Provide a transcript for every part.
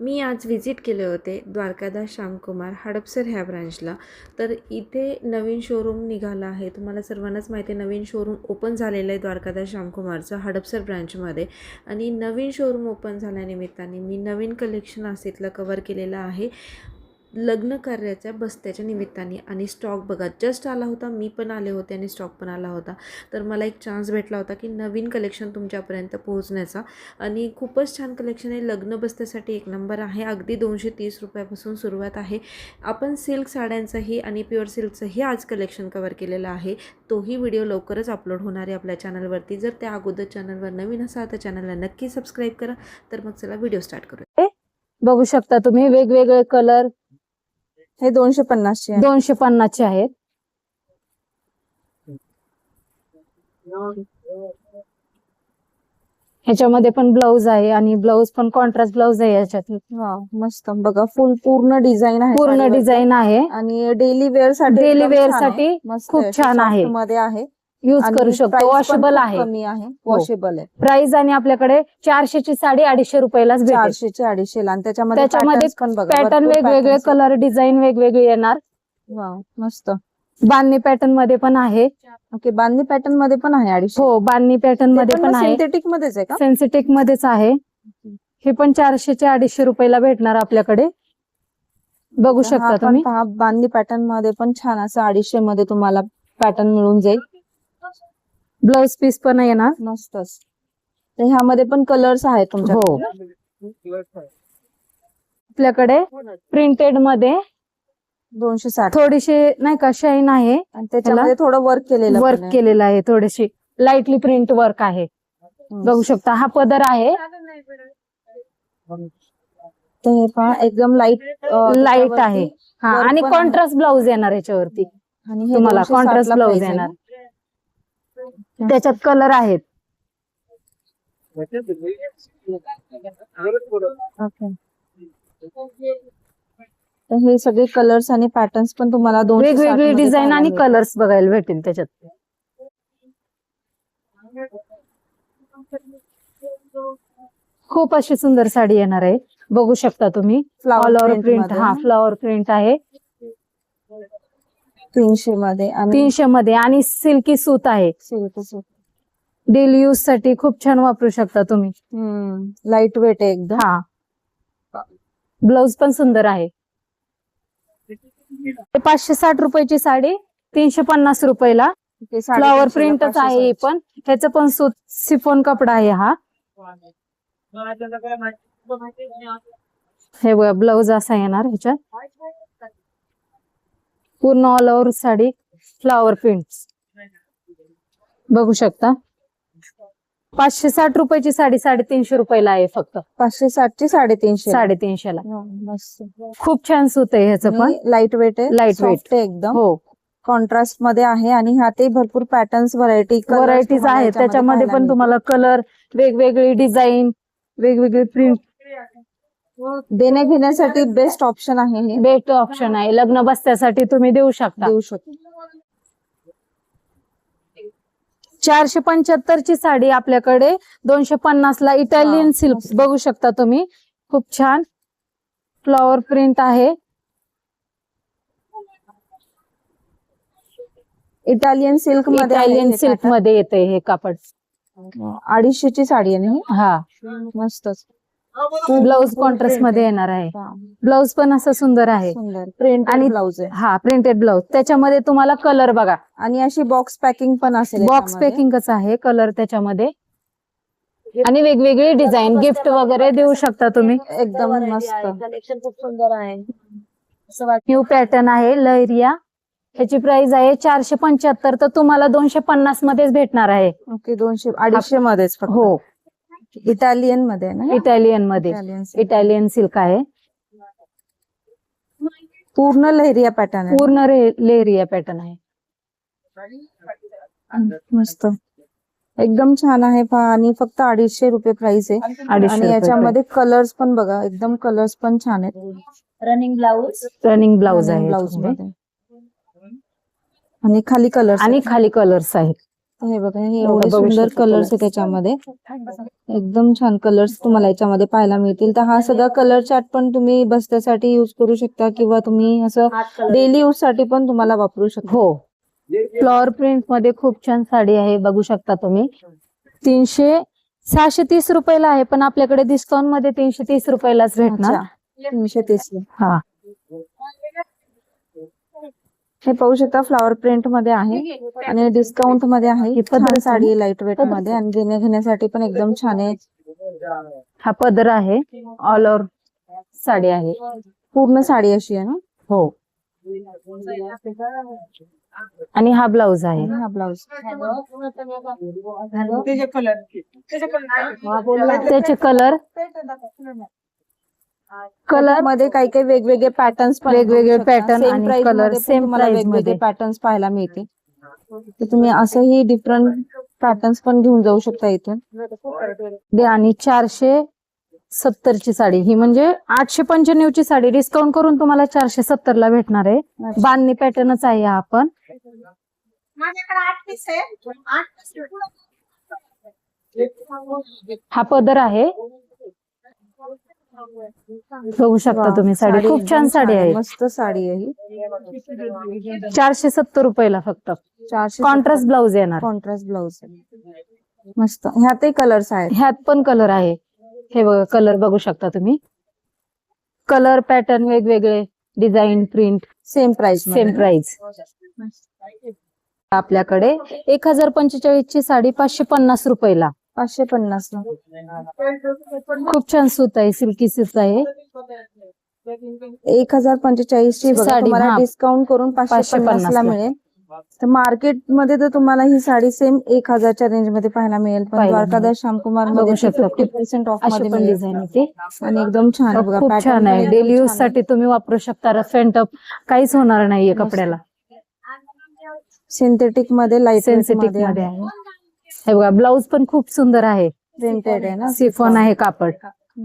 मी आज व्हिजिट केले होते द्वारकादास श्यामकुमार हडपसर ह्या ब्रांचला तर इथे नवीन शोरूम निघाला आहे. तुम्हाला सर्वांनाच माहिती आहे नवीन शोरूम ओपन झालेलं आहे द्वारकादास श्यामकुमारचं हडपसर ब्रांचमध्ये आणि नवीन शोरूम ओपन झाल्यानिमित्ताने मी नवीन कलेक्शन आज तिथलं कवर केलेलं आहे. लग्न कार्याच्या बस्त्याच्या निमित्ताने. आणि स्टॉक बघा जस्ट आला होता मी पण आले होते आणि स्टॉक पण आला होता. तर मला एक चान्स भेटला होता की नवीन कलेक्शन तुमच्यापर्यंत पोहोचण्याचा. आणि खूपच छान कलेक्शन आहे. लग्न बस्त्यासाठी एक नंबर आहे. अगदी दोनशे तीस रुपयापासून सुरुवात आहे. आपण सिल्क साड्यांचंही आणि प्युअर सिल्कचंही आज कलेक्शन कवर केलेलं आहे. तोही व्हिडिओ लवकरच अपलोड होणार आहे आपल्या चॅनलवरती जर त्या अगोदर चॅनलवर नवीन असाल तर चॅनलला नक्की सबस्क्राईब करा. तर मग चला व्हिडिओ स्टार्ट करूया. बघू शकता तुम्ही वेगवेगळे कलर हे दोनशे पन्नासचे. दोनशे पन्नासचे आहेत ह्याच्यामध्ये पण ब्लाऊज आहे आणि ब्लाऊज पण कॉन्ट्रास्ट ब्लाऊज आहे याच्यात वा मस्त बघा फुल पूर्ण डिझाईन आहे पूर्ण. डिझाईन आहे आणि डेली वेअरसाठी छान आहे. साठी खूप. छान आहे. मध्ये आहे युज आणि करू शकतो. price पण वॉशेबल खूप आहे. कमी आहे. वॉशेबल आहे. प्राइस आणि आपल्याकडे चारशेची साडी अडीचशे रुपयालाच भेटेल. चारशेचे अडीचशे आणि त्याच्यामध्ये त्याच्यामध्ये patterns पण बघा पॅटर्न भरपूर वेगवेगळे patterns कलर डिझाईन वेगवेगळे येणार. आहेत. मस्त. बांधणी पॅटर्नमध्ये पण आहे. ओके बांधणी पॅटर्नमध्ये पण आहे अडीचशे. हो बांधणी पॅटर्नमध्ये पण आहे. सिंथेटिक मध्येच आहे का? सेन्सिटिक मध्येच आहे. हे पण चारशेचे अडीचशे रुपयाला भेटणार आपल्याकडे. बघू हा शकता पण तुम्ही. पहा बांधणी पॅटर्नमध्ये पण छान असं अडीचशे मध्ये तुम्हाला पॅटर्न मिळून जाईल. ब्लाउज पीस पण येणार मस्तच. तर ह्यामध्ये पण कलर्स आहेत तुमच्या. हो. आपल्याकडे प्रिंटेडमध्ये दोनशे साठ. थोडीशी नाही का शाईन आहे आणि त्याच्यामध्ये थोडं वर्क केलेलं वर्क आहे. केलेलं आहे थोडीशी. लाईटली प्रिंट वर्क आहे. बघू शकता हा पदर आहे. हे पहा एकदम लाइट लाइट आहे. हा आणि आहे. कॉन्ट्रास्ट ब्लाऊज येणार याच्यावरती. आणि हे तुम्हाला 260 कॉन्ट्रास्ट ब्लाऊज आहे येणार ना? त्याच्यात कलर आहेत. तर हे सगळे कलर्स आणि पॅटर्न्स पण तुम्हाला दोन वेगवेगळी डिझाईन आणि कलर्स बघायला भेटेल त्याच्यात. खूप अशी सुंदर साडी येणार आहे. बघू शकता तुम्ही. ऑल ओव्हर प्रिंट हा फ्लॉवर प्रिंट आहे. तीनशे मध्ये आणि तीनशे मध्ये आणि सिल्की सूत आहे. चं. डेली यूजसाठी खूप छान वापरू शकता तुम्ही. हम्म लाइट वेट आहे एकदम. हा. ब्लाउज पण सुंदर आहे. हे पाचशे साठ रुपयाची साडी तीनशे पन्नास रुपयाला. ते फ्लॉवर प्रिंटच आहे हे पाचशे पण. ह्याचं पण सूत सिफोन कपडा आहे हा. हे बघा ब्लाउज असा येणार ह्याच्यात. पूर्ण all over sari flower print बघू शकता. पाचशे साठ रुपयाची साडी साडेतीनशे रुपयाला आहे फक्त. पाचशे साठची साडेतीनशे. साडेतीनशेला मस्त. खूप छान सूत आहे ह्याचं पण. लाइट वेट आहे soft आहे एकदम. हो. कॉन्ट्रास्टमध्ये आहे आणि ह्यातही भरपूर पॅटर्न्स व्हरायटी व्हरायटीज आहेत. त्याच्यामध्ये पण तुम्हाला कलर वेगवेगळी डिझाईन वेगवेगळी प्रिंट देण्या घेण्यासाठी बेस्ट ऑप्शन आहे हे. बेस्ट ऑप्शन आहे. लग्न बसत्यासाठी तुम्ही देऊ शकता. देऊ शकतो. चारशे पंच्याहत्तर ची साडी आपल्याकडे दोनशे पन्नास ला इटालियन सिल्क. बघू शकता तुम्ही. खूप छान. फ्लॉवर प्रिंट आहे. इटालियन सिल्कमध्ये इटालियन सिल्क. मध्ये येते हे कापड. अडीचशेची साडी आहे ना ही? हा. मस्तच. ब्लाउज कॉन्ट्रास्टमध्ये येणार आहे. ब्लाउज पण असं सुंदर आहे. सुंदर. प्रिंट आणि- ब्लाउज आहे. हा प्रिंटेड ब्लाउज त्याच्यामध्ये तुम्हाला कलर बघा. आणि अशी बॉक्स पॅकिंग पण असेल बॉक्स. पॅकिंगच आहे? कलर त्याच्यामध्ये. आणि वेगवेगळी डिझाईन गिफ्ट वगैरे देऊ शकता तुम्ही. एकदम मस्त. कलेक्शन खूप सुंदर आहे. न्यू पॅटर्न आहे लहरिया. ह्याची प्राइस आहे चारशे पंच्याहत्तर तर तुम्हाला दोनशे पन्नास मध्येच भेटणार आहे. ओके दोनशे अडीचशे मध्येच हो. इटालियनमध्ये आहे ना इटालियनमध्ये. Italian silk. इटालियन सिल्क आहे. पूर्ण लहरिया पॅटर्न आहे. पूर्ण लेहरिया पॅटर्न आहे. मस्त. एकदम छान आहे पहा. आणि फक्त अडीचशे रुपये प्राइस आहे. अडीचशे आणि रुपये याच्यामध्ये कलर्स पण बघा. एकदम कलर्स पण छान आहेत. रनिंग ब्लाऊज रनिंग ब्लाउज आहे ब्लाउज याच्यामध्ये. मध्ये. आणि खाली कलर्स आणि खाली कलर्स आहेत. हे बघा हे एवढे सुंदर कलर्स आहे. त्याच्यामध्ये एकदम छान कलर्स तुम्हाला याच्यामध्ये पाहायला मिळतील. तर हा सगळा कलर चार्ट पण तुम्ही बस्त्यासाठी युज करू शकता किंवा तुम्ही असं डेली यूजसाठी पण तुम्हाला वापरू शकता. हो. फ्लॉवर प्रिंटमध्ये खूप छान साडी आहे बघू शकता तुम्ही. तीनशे सहाशे तीस रुपयाला आहे पण आपल्याकडे डिस्काउंटमध्ये तीनशे तीस रुपयालाच भेटणार. तीनशे तीस. हा. हे पाहू शकता फ्लॉवर प्रिंटमध्ये आहे आणि डिस्काउंटमध्ये आहे. ही पदर साडी आहे लाइट वेट. मध्ये आणि देण्या घेण्यासाठी पण एकदम छान आहे. हा पदर आहे. ऑल ओव्हर साडी आहे. पूर्ण साडी अशी आहे ना? हो. आणि हा ब्लाउज आहे. हा ब्लाउज त्याचे कलर कलरमध्ये काही काही वेगवेगळे पॅटर्न्स पण वेगवेगळे pattern आणि same तुम्हाला price वेगवेगळे मध्ये. पॅटर्न्स पाहायला मिळते तर तुम्ही असंही डिफरंट पॅटर्न्स पण घेऊन जाऊ शकता इथून. दे आणि चारशे सत्तर ची साडी. ही म्हणजे आठशे पंच्याण्णव ची साडी. डिस्काउंट करून तुम्हाला चारशे सत्तर ला भेटणार आहे. बांधणी पॅटर्नच आहे हा पण. हा पदर आहे. बघू शकता तुम्ही साडी. खूप छान साडी आहे. मस्त साडी आहे ही. चारशे सत्तर रुपयाला फक्त. चारशे कॉन्ट्रास्ट ब्लाउज येणार. कॉन्ट्रास्ट ब्लाउज मस्त. ह्यातही कलर्स आहेत. ह्यात पण कलर आहे. हे बघा कलर बघू शकता तुम्ही. कलर पॅटर्न वेगवेगळे. Design print same price same price आपल्याकडे एक हजार पंचेचाळीस ची साडी पाचशे पन्नास रुपयाला. पाचशे पन्नास खूप छान सूत आहे सिल्की सूत आहे. एक हजार पंचेचाळीस ची तुम्हाला हा. डिस्काउंट करून पाचशे 550 पन्नास ला. मिळेल. तर मार्केटमध्ये तर तुम्हाला ही साडी सेम एक हजारच्या रेंजमध्ये पाहायला मिळेल. पण द्वारकादास श्यामकुमार बघू शकता. Fifty percent ऑफमध्ये. डिझाईन येते. आणि एकदम छान बघा छान आहे. डेली यूजसाठी तुम्ही वापरू शकता. रफ अँड टफ काहीच होणार नाहीये कपड्याला सिंथेटिकमध्ये लाइट सेन्सिटिव्हमध्ये आहे. हे बघा ब्लाऊज पण खूप सुंदर आहे. प्रिंटेड आहे ना? सिफॉन आहे कापड.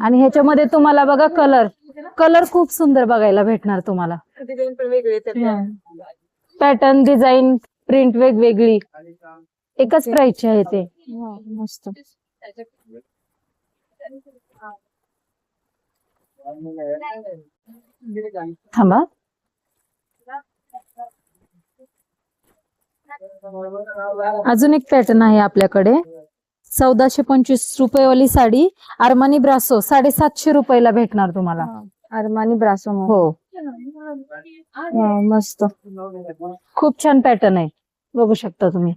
आणि ह्याच्यामध्ये तुम्हाला बघा कलर कलर खूप सुंदर बघायला भेटणार तुम्हाला. पॅटर्न डिझाईन प्रिंट वेगवेगळी. एकच प्राइसची आहे ते. मस्त. थांबा. अजून एक पॅटर्न आहे आपल्याकडे. चौदाशे पंचवीस रुपयेवाली साडी अरमानी ब्रासो साडेसातशे रुपयाला भेटणार तुम्हाला. अरमानी ब्रासो हो. मस्त. खूप छान पॅटर्न आहे. बघू शकता तुम्ही.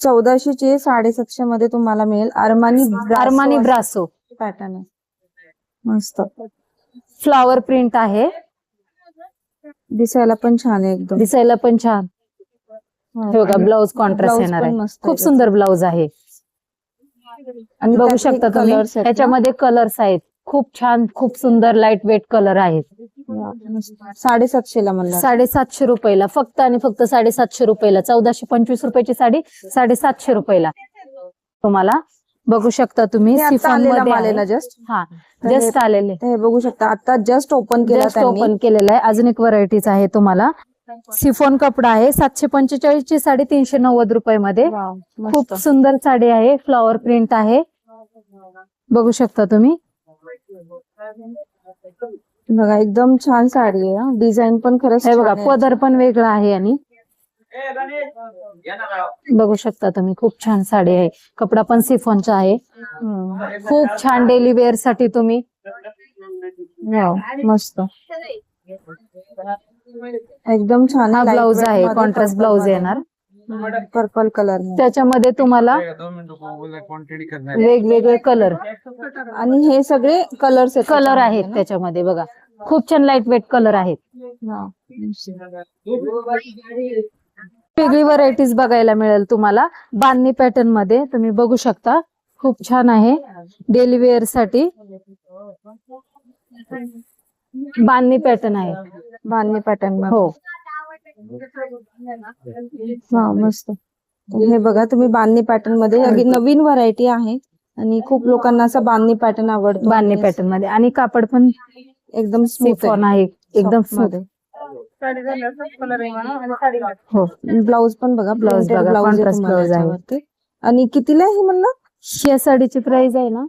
चौदाशे चे साडेसातशे मध्ये तुम्हाला मिळेल अरमानी अरमानी ब्रासो पॅटर्न आहे. मस्त. फ्लावर प्रिंट आहे. दिसायला पण छान आहे एकदम. दिसायला पण छान. हे बघा ब्लाऊज कॉन्ट्रास्ट येणार आहे. खूप. सुंदर ब्लाऊज आहे. आणि बघू शकता तुम्ही. त्याच्यामध्ये कलर्स आहेत. खूप छान खूप सुंदर लाइट वेट कलर आहेत साडेसातशे ला म्हणला. साडेसातशे रुपयाला फक्त आणि फक्त साडेसातशे रुपयाला. चौदाशे पंचवीस रुपयाची साडी साडेसातशे रुपयाला. तुम्हाला बघू शकता तुम्ही सिफॉन आलेला जस्ट हा हे- जस्ट आलेले हे बघू शकता आता जस्ट ओपन केला ओपन केलेलं आहे. अजून एक व्हरायटीज आहे तुम्हाला. सिफॉन कपडा आहे सातशे पंचेचाळीस ची साडी तीनशे नव्वद रुपये मध्ये वाव, मस्त. खूप सुंदर साडी आहे फ्लॉवर प्रिंट आहे. बघू शकता तुम्ही. बघा एकदम छान साडी आहे डिझाईन पण खरंच हे बघा छान आहे. पदर पण वेगळा आहे आणि बघू शकता तुम्ही खूप छान साडी आहे. कपडा पण सिफॉनचा आहे. खूप छान डेली वेअरसाठी तुम्ही. मस्त. एकदम छान हा ब्लाउज आहे कॉन्ट्रास्ट ब्लाउज येणार. पर्पल कलर त्याच्यामध्ये तुम्हाला वेगवेगळे कलर आणि हे सगळे कलर्स कलर आहेत त्याच्यामध्ये बघा. खूप छान लाइट वेट कलर आहेत वेगळी व्हरायटीज बघायला मिळेल तुम्हाला. बांधणी पॅटर्नमध्ये तुम्ही बघू शकता. खूप छान आहे. डेली वेअरसाठी. बांधणी पॅटर्न आहे. बांधणी पॅटर्न हो. हा मस्त. हे बघा तुम्ही बांधणी पॅटर्नमध्ये नवीन व्हरायटी आहे. आणि खूप लोकांना असं बांधणी पॅटर्न आवडतो. बांधणी पॅटर्नमध्ये. आणि कापड पण एकदम स्मूथ आहे. एकदम मध्ये. हो ब्लाऊज पण बघा बघा, contrast blouse आहे. आणि कितीला आहे म्हणलं? या साडीची प्राइस आहे ना?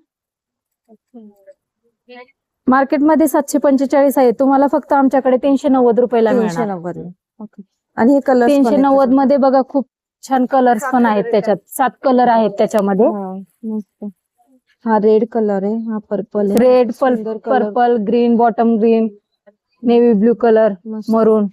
मार्केटमध्ये सातशे पंचेचाळीस आहे. तुम्हाला फक्त आमच्याकडे तीनशे नव्वद रुपयाला तीनशे नव्वद. ओके. आणि हे कलर तीनशे नव्वदमध्ये बघा खूप छान कलर्स पण आहेत त्याच्यात. सात कलर आहेत त्याच्यामध्ये. हा रेड कलर आहे. हा पर्पल आहे. Red. Purple green bottom green navy blue colour. Maroon